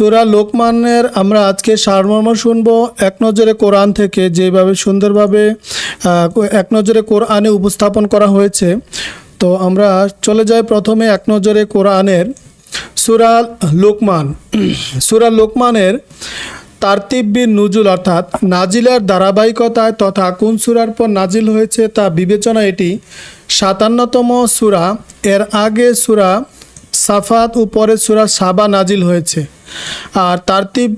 সুরা লোকমানের আমরা আজকে সারমর্ম শুনব এক নজরে কোরআন থেকে, যেভাবে সুন্দরভাবে এক নজরে কোরআনে উপস্থাপন করা হয়েছে। তো আমরা চলে যাই প্রথমে এক নজরে কোরআনের সুরা লোকমান। সুরা লোকমানের তারতিব্বির নুজুল অর্থাৎ নাজিলের ধারাবাহিকতায় তথা কোন সুরার পর নাজিল হয়েছে তা বিবেচনা এটি সাতান্নতম সুরা। এর আগে সুরা সাফাত ও পরে সুরা সাবা নাজিল হয়েছে। আর তারতিব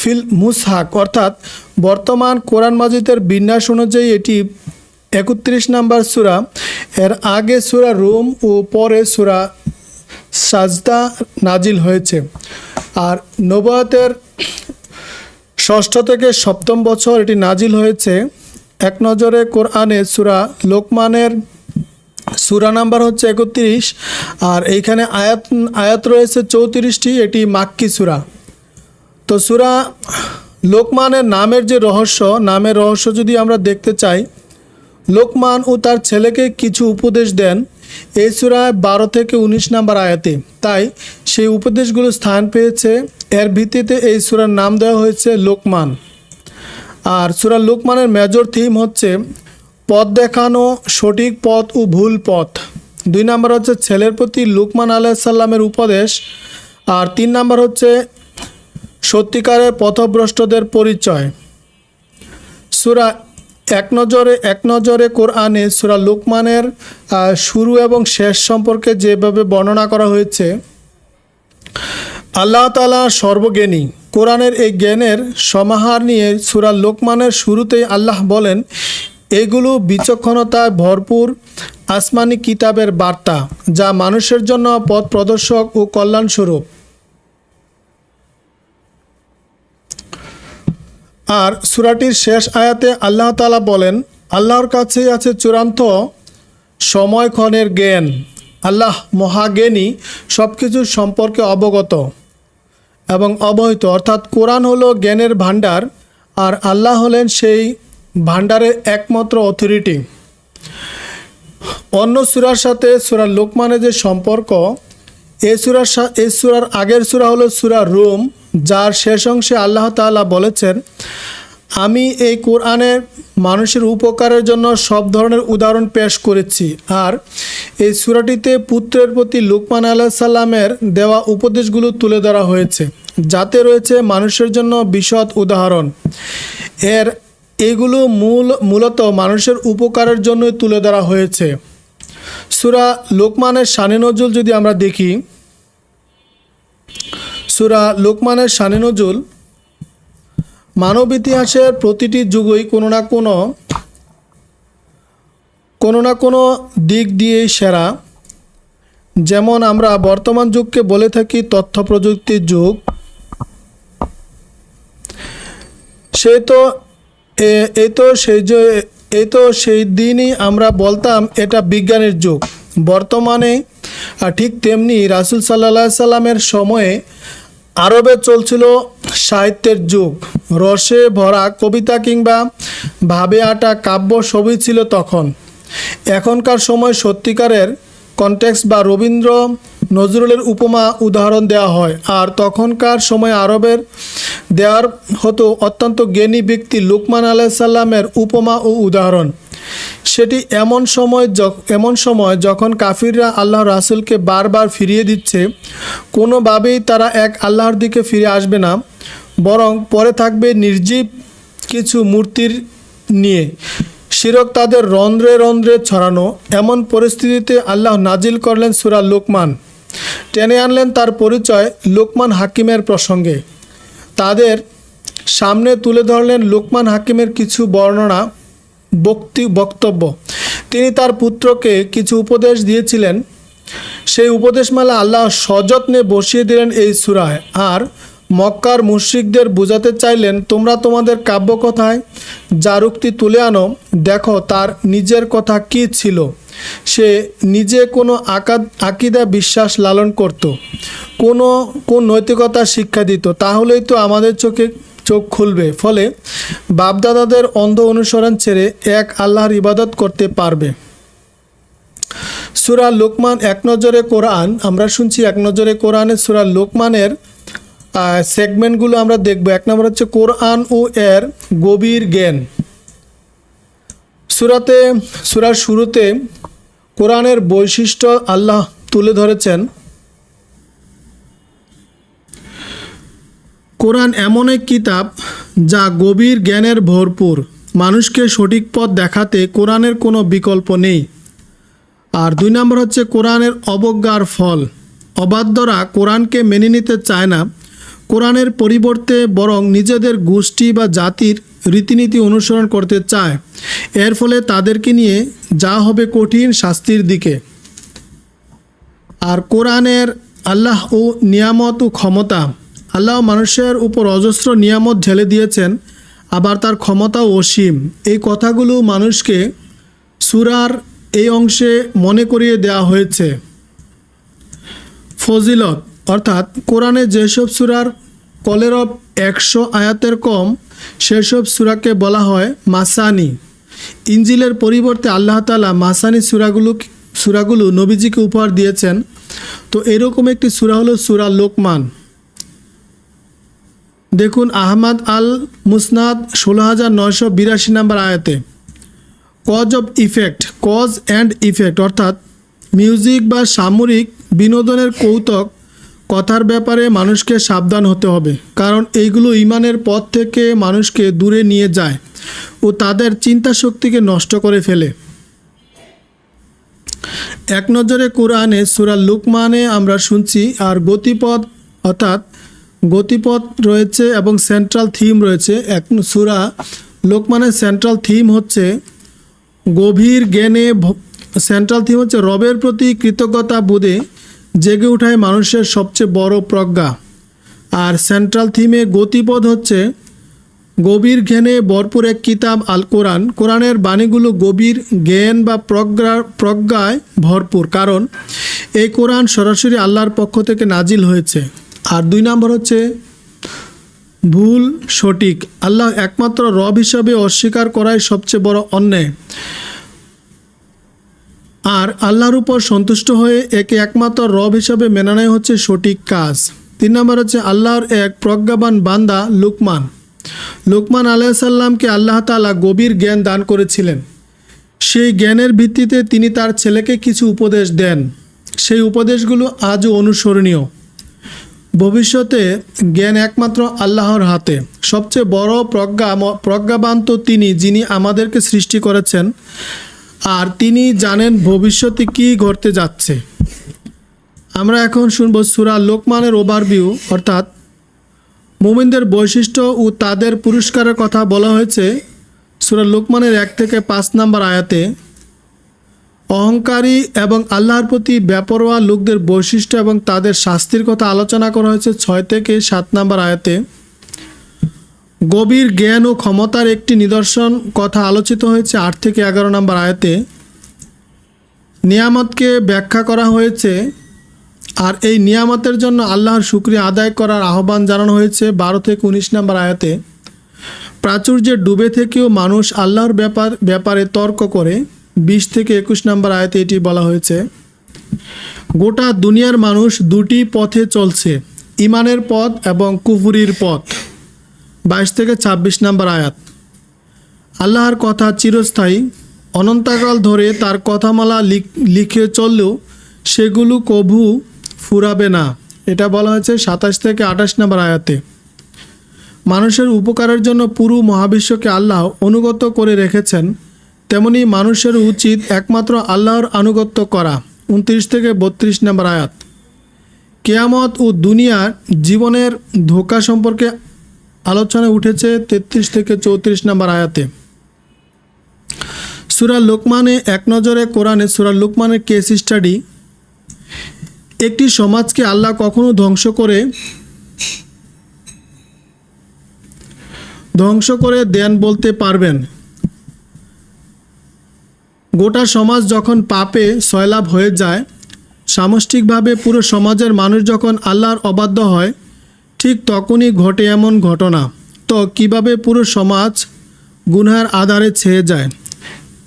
ফিল মুসহাক, অর্থাৎ বর্তমান কোরআন মাজিদের বিন্যাস অনুযায়ী এটি একত্রিশ নাম্বার সুরা। এর আগে সুরা রোম ও পরে সুরা সাজদা নাজিল হয়েছে। আর নবাতের ষষ্ঠ থেকে সপ্তম বছর এটি নাজিল হয়েছে। এক নজরে কোরআনে সুরা লোকমানের সুরা নাম্বার হচ্ছে একত্রিশ, আর এইখানে আয়াত আয়াত রয়েছে চৌত্রিশটি, এটি মাক্কি সুরা। তো সুরা লোকমানের নামের যে রহস্য, নামের রহস্য যদি আমরা দেখতে চাই, লোকমান ও তার ছেলেকে কিছু উপদেশ দেন এই সুরায় বারো থেকে উনিশ নাম্বার আয়াতে। তাই সেই উপদেশগুলো স্থান পেয়েছে, এর ভিত্তিতে এই সুরার নাম দেওয়া হয়েছে লোকমান। আর সুরা লোকমানের মেজর থিম হচ্ছে পথ দেখানো, সঠিক পথ ও ভুল পথ। দুই নাম্বার হচ্ছে ছেলের প্রতি লুকমান আলাইসাল্লামের উপদেশ। আর তিন নাম্বার হচ্ছে সত্যিকারের পথভ্রষ্টদের পরিচয়। সুরা এক নজরে এক নজরে কোরআনে সুরা লুকমানের শুরু এবং শেষ সম্পর্কে যেভাবে বর্ণনা করা হয়েছে, আল্লাহ তালা সর্বজ্ঞানী। কোরআনের এই জ্ঞানের সমাহার নিয়ে সুরা লোকমানের শুরুতেই আল্লাহ বলেন এগুলো বিচক্ষণতায় ভরপুর আসমানি কিতাবের বার্তা, যা মানুষের জন্য পথ প্রদর্শক ও কল্যাণস্বরূপ। আর সুরাটির শেষ আয়াতে আল্লাহ তালা বলেন, আল্লাহর কাছেই আছে চূড়ান্ত সময়ক্ষণের জ্ঞান। আল্লাহ মহাজ্ঞানী সব কিছুর সম্পর্কে অবগত এবং অবহিত। অর্থাৎ কোরআন হলো জ্ঞানের ভাণ্ডার, আর আল্লাহ হলেন সেই ভাণ্ডারের একমাত্র অথরিটি অন্য সুরার সাথে সুরা লোকমানের যে সম্পর্ক, এ সুরার এই সুরার আগের সুরা হলো সুরা রোম, যার শেষ অংশে আল্লাহ তাআলা বলেছেন, আমি এই কোরআনের মানুষের উপকারের জন্য সব ধরনের উদাহরণ পেশ করেছি। আর এই সুরাটিতে পুত্রের প্রতি লুকমান আলাহ সাল্লামের দেওয়া উপদেশগুলো তুলে ধরা হয়েছে, যাতে রয়েছে মানুষের জন্য বিশদ উদাহরণ। এর এগুলো মূল, মূলত মানুষের উপকারের জন্যই তুলে ধরা হয়েছে। সুরা লোকমানের শানে নজুল যদি আমরা দেখি, সুরা লোকমানের শানে নজুল মানব ইতিহাসের প্রতিটি যুগই কোনো না কোনো কোনো না কোনো দিক দিয়েই সেরা। যেমন আমরা বর্তমান যুগকে বলে থাকি তথ্য প্রযুক্তির যুগ। সে তো এ- তো সেই যে এই তো সেই দিনই আমরা বলতাম এটা বিজ্ঞানের যুগ। বর্তমানে ঠিক তেমনি রাসুল সাল্লাহ সাল্লামের সময়ে আরবে চলছিল সাহিত্যের যুগ। রসে ভরা কবিতা কিংবা ভাবে আটা কাব্য সবই ছিল তখন। এখনকার সময় সত্যিকারের কন্টেক্স বা রবীন্দ্র নজরুলের উপমা উদাহরণ দেওয়া হয়। আর তখনকার সময় আরবের দেওয়ার হতো অত্যন্ত জ্ঞানী ব্যক্তি লুকমান আলাইসাল্লামের উপমা ও উদাহরণ। সেটি এমন সময় এমন সময় যখন কাফিররা আল্লাহ রাসুলকে বারবার ফিরিয়ে দিচ্ছে, কোনোভাবেই তারা এক আল্লাহর দিকে ফিরে আসবে না, বরং পরে থাকবে নির্জীব কিছু মূর্তির নিয়ে। শিরক তাদের রন্ধ্রে রন্ধ্রে ছড়ানো। এমন পরিস্থিতিতে আল্লাহ নাজিল করলেন সুরা লোকমান। টেনে আনলেন তার পরিচয় লোকমান হাকিমের প্রসঙ্গে। তাদের সামনে তুলে ধরলেন লোকমান হাকিমের কিছু বর্ণনা, বক্তি, বক্তব্য। তিনি তার পুত্রকে কিছু উপদেশ দিয়েছিলেন। সেই উপদেশমালা আল্লাহ সযত্নে বসিয়ে দিলেন এই সুরায়। আর মক্কার মুশ্রিকদের বোঝাতে চাইলেন, তোমরা তোমাদের কাব্যকথায় যার উক্তি তুলে আনো, দেখো তার নিজের কথা কি ছিল। সে নিজে কোনো আকাদ আকিদা বিশ্বাস লালন করত। কোনো কোন নৈতিকতা শিক্ষা দিত। তাহলেই তো আমাদের চোখে চোখ খুলবে। ফলে বাপদাদাদের অন্ধ অনুসরণ ছেড়ে এক আল্লাহর ইবাদত করতে পারবে। সুরা লোকমান এক নজরে কোরআন, আমরা শুনছি এক নজরে কোরআনে সুরা লোকমানের সেগমেন্টগুলো আমরা দেখব। এক নম্বর হচ্ছে কোরআন ও এর গভীর জ্ঞান। সুরাতে, সুরার শুরুতে কোরআনের বৈশিষ্ট্য আল্লাহ তুলে ধরেছেন। কোরআন এমন এক কিতাব যা গভীর জ্ঞানের ভরপুর। মানুষকে সঠিক পথ দেখাতে কোরআনের কোনো বিকল্প নেই। আর দুই নম্বর হচ্ছে কোরআনের অবজ্ঞার ফল। অবাধ্যরা কোরআনকে মেনে নিতে চায় না। কোরআনের পরিবর্তে বরং নিজেদের গোষ্ঠী বা জাতির রীতিনীতি অনুসরণ করতে চায়। এর ফলে তাদেরকে নিয়ে যা হবে কঠিন শাস্তির দিকে। আর কোরআনের আল্লাহ ও নিয়ামত ও ক্ষমতা, আল্লাহ মানুষের উপর অজস্র নিয়ামত ঢেলে দিয়েছেন, আবার তার ক্ষমতাও অসীম। এই কথাগুলো মানুষকে সুরার এই অংশে মনে করিয়ে দেওয়া হয়েছে। ফজিলত, অর্থাৎ কোরআনে যেসব সুরার কলেরব একশো আয়াতের কম সেসব সুরাকে বলা হয় মাসানি। ইঞ্জিলের পরিবর্তে আল্লাহ তালা মাসানি সুরাগুলো সুরাগুলো নবীজিকে উপহার দিয়েছেন। তো এরকম একটি সুরা হলো সুরা লোকমান। দেখুন আহমদ আল মুসনাদ ষোলো হাজার নয়শো বিরাশি নাম্বার আয়াতে cause of effect cause and effect অর্থাৎ মিউজিক বা সামরিক বিনোদনের কৌতক কথার ব্যাপারে মানুষকে সাবধান হতে হবে, কারণ এইগুলো ইমানের পথ থেকে মানুষকে দূরে নিয়ে যায় ও তাদের চিন্তা শক্তিকে নষ্ট করে ফেলে। এক নজরে কোরআনে সুরা লুকমানে আমরা শুনছি, আর গতিপথ, অর্থাৎ গতিপথ রয়েছে এবং সেন্ট্রাল থিম রয়েছে। এক সুরা লোকমানের সেন্ট্রাল থিম হচ্ছে গভীর জ্ঞানে সেন্ট্রাল থিম হচ্ছে রবের প্রতি কৃতজ্ঞতা বোধে জেগে ওঠায় মানুষের সবচেয়ে বড় প্রজ্ঞা। আর সেন্ট্রাল থিমে গতিপথ হচ্ছে গভীর জ্ঞানে ভরপুর এক কিতাব আল কোরআন। কোরআনের বাণীগুলো গভীর জ্ঞান বা প্রজ্ঞা, প্রজ্ঞায় ভরপুর। কারণ এই কোরআন সরাসরি আল্লাহর পক্ষ থেকে নাজিল হয়েছে। আর দুই নম্বর হচ্ছে ভুল সঠিক। আল্লাহ একমাত্র রব হিসাবে অস্বীকার করাই সবচেয়ে বড় অন্যায়। আর আল্লাহর উপর সন্তুষ্ট হয়ে একে একমাত্র রব হিসাবে মেনানাই হচ্ছে সঠিক কাজ। তিন নম্বর হচ্ছে আল্লাহর এক প্রজ্ঞাবান বান্দা লুকমান। লুকমান আলাইসাল্লামকে আল্লাহ তালা গভীর জ্ঞান দান করেছিলেন। সেই জ্ঞানের ভিত্তিতে তিনি তার ছেলেকে কিছু উপদেশ দেন। সেই উপদেশগুলো আজও অনুসরণীয়। ভবিষ্যতে জ্ঞান একমাত্র আল্লাহর হাতে। সবচেয়ে বড় প্রজ্ঞা প্রজ্ঞাবান তো তিনি যিনি আমাদেরকে সৃষ্টি করেছেন। আর তিনি জানেন ভবিষ্যতে কী ঘটতে যাচ্ছে। আমরা এখন শুনব সুরা লোকমানের ওভারভিউ, অর্থাৎ মোমিনদের বৈশিষ্ট্য ও তাদের পুরস্কারের কথা বলা হয়েছে সুরা লোকমানের এক থেকে পাঁচ নাম্বার আয়াতে। অহংকারী এবং আল্লাহর প্রতি ব্যাপরোয়া লোকদের বৈশিষ্ট্য এবং তাদের শাস্তির কথা আলোচনা করা হয়েছে ছয় থেকে সাত নাম্বার আয়াতে। গভীর জ্ঞান ও ক্ষমতার একটি নিদর্শন কথা আলোচিত হয়েছে আট থেকে এগারো নম্বর আয়াতে। নিয়ামতকে ব্যাখ্যা করা হয়েছে আর এই নিয়ামতের জন্য আল্লাহর শুক্রিয়া আদায় করার আহ্বান জানানো হয়েছে বারো থেকে উনিশ নম্বর আয়াতে। প্রাচুর্যের ডুবে থেকেও মানুষ আল্লাহর ব্যাপার, ব্যাপারে তর্ক করে। বিশ থেকে একুশ নম্বর আয়াতে এটি বলা হয়েছে, গোটা দুনিয়ার মানুষ দুটি পথে চলছে, ইমানের পথ এবং কুফুরির পথ। বাইশ থেকে ছাব্বিশ নম্বর আয়াত। আল্লাহর কথা চিরস্থায়ী, অনন্তকাল ধরে তার কথামালা লিখে চললেও সেগুলো কভু ফুরাবে না। এটা বলা হয়েছে সাতাশ থেকে আঠাশ নম্বর আয়াতে। মানুষের উপকারের জন্য পুরো মহাবিশ্বকে আল্লাহ অনুগত করে রেখেছেন, তেমনি মানুষের উচিত একমাত্র আল্লাহর আনুগত্য করা। উনত্রিশ থেকে বত্রিশ নম্বর আয়াত। কেয়ামত ও দুনিয়ার জীবনের ধোকা সম্পর্কে আলোচনায় উঠেছে তেত্রিশ থেকে চৌত্রিশ নম্বর আয়াতে। সুরা লোকমানে এক নজরে কোরআনে সুরা লোকমানের কেস স্টাডি একটি সমাজকে আল্লাহ কখনো ধ্বংস করে ধ্বংস করে দেন বলতে পারবেন। গোটা সমাজ যখন পাপে সয়লাভ হয়ে যায়, সামষ্টিকভাবে পুরো সমাজের মানুষ যখন আল্লাহর অবাধ্য হয় ঠিক তখনই ঘটে এমন ঘটনা। তো কীভাবে পুরো সমাজ গুনহার আধারে ছেয়ে যায়?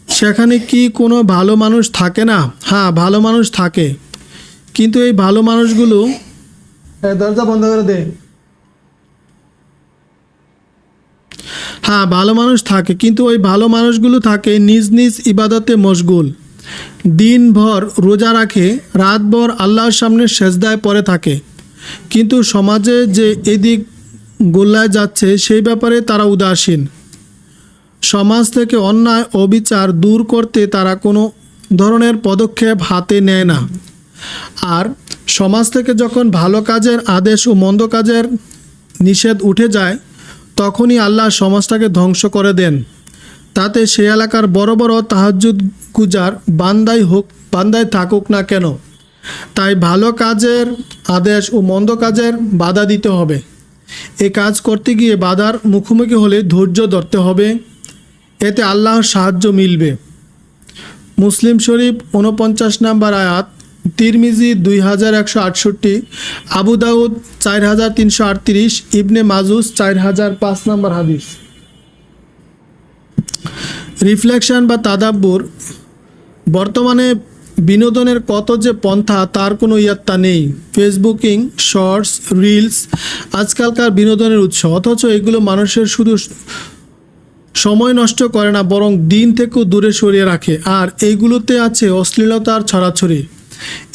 সেখানে কি কোনো ভালো মানুষ থাকে না? হ্যাঁ ভালো মানুষ থাকে। কিন্তু এই ভালো মানুষগুলো হ্যাঁ, দরজা বন্ধ করে দে। হ্যাঁ ভালো মানুষ থাকে কিন্তু ওই ভালো মানুষগুলো থাকে নিজ নিজ ইবাদতে মশগুল। দিনভর রোজা রাখে রাতভর আল্লাহর সামনে সেজদায় পরে থাকে। কিন্তু সমাজে যে এদিক গোল্লায় যাচ্ছে, সেই ব্যাপারে তারা উদাসীন। সমাজ থেকে অন্যায়, অবিচার দূর করতে তারা কোনো ধরনের পদক্ষেপ হাতে নেয় না। আর সমাজ থেকে যখন ভালো কাজের আদেশ ও মন্দ কাজের নিষেধ উঠে যায়, তখনই আল্লাহ সমাজটাকে ধ্বংস করে দেন। তাতে সে এলাকার বড় বড় তাহাজুদ গুজার বান্দাই হোক বান্দায় থাকুক না কেন? তাই ভালো কাজের আদেশ ও মন্দ কাজের বাধা দিতে হবে। এ কাজ করতে গিয়ে বাধার মুখোমুখি হলে ধৈর্য ধরতে হবে। এতে আল্লাহর সাহায্য মিলবে। মুসলিম শরীফ উনপঞ্চাশ নাম্বার আয়াত, তিরমিজি দুই হাজার একশো আটষট্টি, আবু দাউদ চার হাজার তিনশো আটত্রিশ, ইবনে মাজুস চার হাজার পাঁচ নাম্বার হাদিস। রিফ্লেকশন বা তাদাব্বুর বর্তমানে বিনোদনের কত যে পন্থা, তার কোনো ইয়াত্তা নেই। ফেসবুকিং শর্টস রিলস আজকালকার বিনোদনের উৎস। অথচ এগুলো মানুষের শুধু সময় নষ্ট করে না, বরং দিন থেকেও দূরে সরিয়ে রাখে। আর এইগুলোতে আছে অশ্লীলতার ছড়াছড়ি।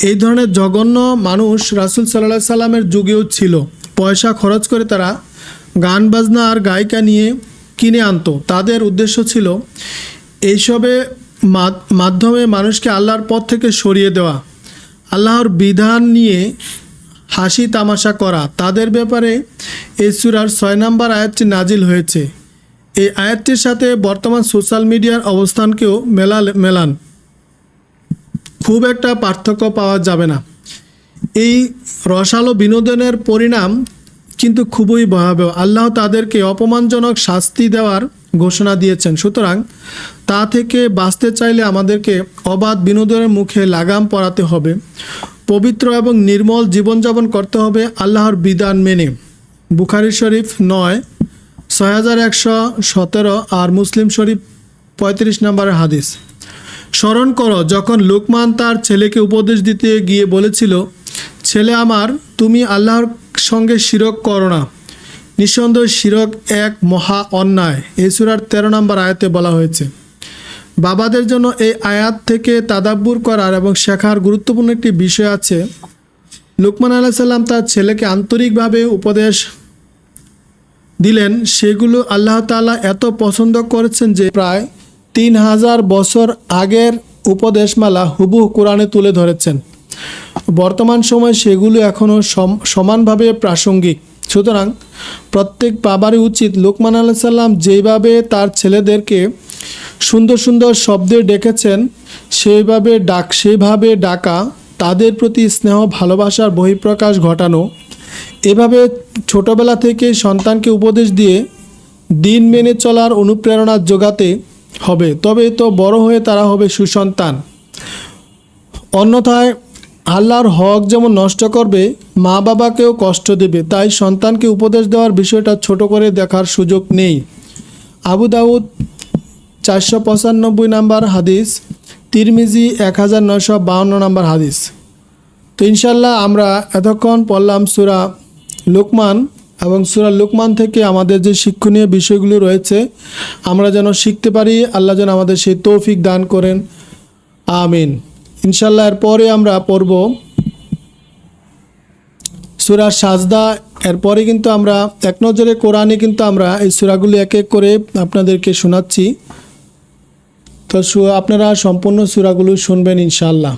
এই ধরনের জঘন্য মানুষ রাসুল সাল্লাহ সাল্লামের যুগেও ছিল। পয়সা খরচ করে তারা গান, বাজনা আর গায়িকা নিয়ে কিনে আনতো। তাদের উদ্দেশ্য ছিল, এইসবে মাধ্যমে মানুষকে আল্লাহর পথ থেকে সরিয়ে দেওয়া, আল্লাহর বিধান নিয়ে হাসি তামাশা করা। তাদের ব্যাপারে এই সুরার ছয় নম্বর আয়াতটি নাজিল হয়েছে। এই আয়াতটির সাথে বর্তমান সোশ্যাল মিডিয়ার অবস্থানকেও মেলা মেলান। খুব একটা পার্থক্য পাওয়া যাবে না। এই রসালো বিনোদনের পরিণাম কিন্তু খুবই ভয়াবহ। আল্লাহ তাদেরকে অপমানজনক শাস্তি দেওয়ার ঘোষণা দিয়েছেন। সুতরাং তা থেকে বাঁচতে চাইলে আমাদেরকে অবাধ বিনোদনের মুখে লাগাম পরাতে হবে। পবিত্র এবং নির্মল জীবনযাপন করতে হবে আল্লাহর বিধান মেনে। বুখারি শরীফ নয়, ছয় হাজার একশো সতেরো আর মুসলিম শরীফ পঁয়ত্রিশ নম্বরের হাদিস। স্মরণ করো, যখন লোকমান তার ছেলেকে উপদেশ দিতে গিয়ে বলেছিল, ছেলে আমার, তুমি আল্লাহর সঙ্গে শিরক করো না। নিঃসন্দেহ শিরক এক মহা অন্যায়। এই সুরার তেরো নম্বর আয়াতে বলা হয়েছে, বাবাদের জন্য এই আয়াত থেকে তাদাব্বুর করার এবং শেখার গুরুত্বপূর্ণ একটি বিষয় আছে। লুকমান আল্লাহ সাল্লাম তার ছেলেকে আন্তরিকভাবে উপদেশ দিলেন, সেগুলো আল্লাহ তাআলা এত পছন্দ করেছেন যে প্রায় তিন হাজার বছর আগের উপদেশমালা হুবহু কোরআনে তুলে ধরেছেন। বর্তমান সময় সেগুলো এখনও সম- সমানভাবে প্রাসঙ্গিক। সুতরাং প্রত্যেক বাবারই উচিত লোকমান আল্লাহ সাল্লাম যেভাবে তার ছেলেদেরকে সুন্দর সুন্দর শব্দে ডেকেছেন, সেইভাবে ডাক সেভাবে ডাকা, তাদের প্রতি স্নেহ, ভালোবাসার বহিঃপ্রকাশ ঘটানো, এভাবে ছোটবেলা থেকে সন্তানকে উপদেশ দিয়ে দিন মেনে চলার অনুপ্রেরণা যোগাতে হবে। তবে তো বড় হয়ে তারা হবে সুসন্তান। অন্যথায় আল্লাহর হক যেমন নষ্ট করবে মা বাবাকেও কষ্ট দেবে। তাই সন্তানকে উপদেশ দেওয়ার বিষয়টা ছোট করে দেখার সুযোগ নেই। আবু দাউদ, চারশো পঁচানব্বই নাম্বার হাদিস, তিরমিজি এক হাজার নয়শো বাউন্ন নাম্বার হাদিস। তো ইনশাল্লাহ আমরা এতক্ষণ পড়লাম সুরা লোকমান এবং সুরা লোকমান থেকে আমাদের যে শিক্ষণীয় বিষয়গুলো রয়েছে, আমরা যেন শিখতে পারি, আল্লাহ যেন আমাদের সেই তৌফিক দান করেন। আমিন। ইনশাল্লাহ এরপরে আমরা পড়ব সুরা সাজদা। এরপরে কিন্তু আমরা এক নজরে কোরআনে কিন্তু আমরা এই সুরাগুলি এক এক করে আপনাদেরকে শোনাচ্ছি। তো আপনারা সম্পূর্ণ সুরাগুলো শুনবেন ইনশাল্লাহ